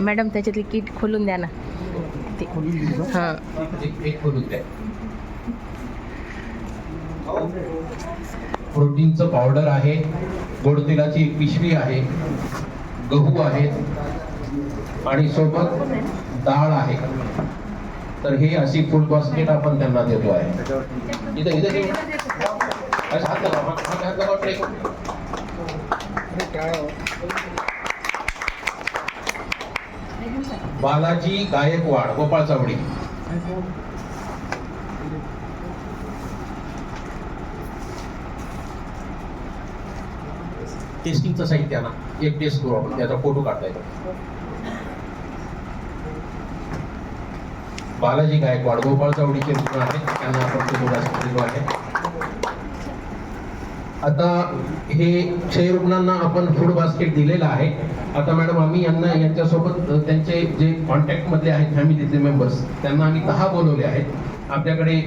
Madam त्याच्यातली kit खोलून द्या ना. ते खोलून द्या प्रोटीनचं पावडर आहे गोड तेलाची एक पिशवी आहे गहू आहे आणि सोबत डाळ आहे. तर हे अशी फुल बास्केट आपण त्यांना देतो आहे. इथं इथं करू. बालाजी गायकवाड गोपाळ चावडी. टेस्टिंगचं साहित्य आणा. एक टेस्ट करू आपण त्याचा फोटो काढता येतो. बालाजी गायकवाड गोपाळ चावडीचे रुग्ण आहेत. त्यांना आपण आहे. आता हे क्षयरुग्णांना आपण फूड बास्केट दिलेलं आहे. आता मॅडम आम्ही यांना यांच्यासोबत त्यांचे जे कॉन्टॅक्टमधले आहेत फॅमिलीचे मेंबर्स त्यांना आम्ही दहा बोलवले आहेत. आपल्याकडे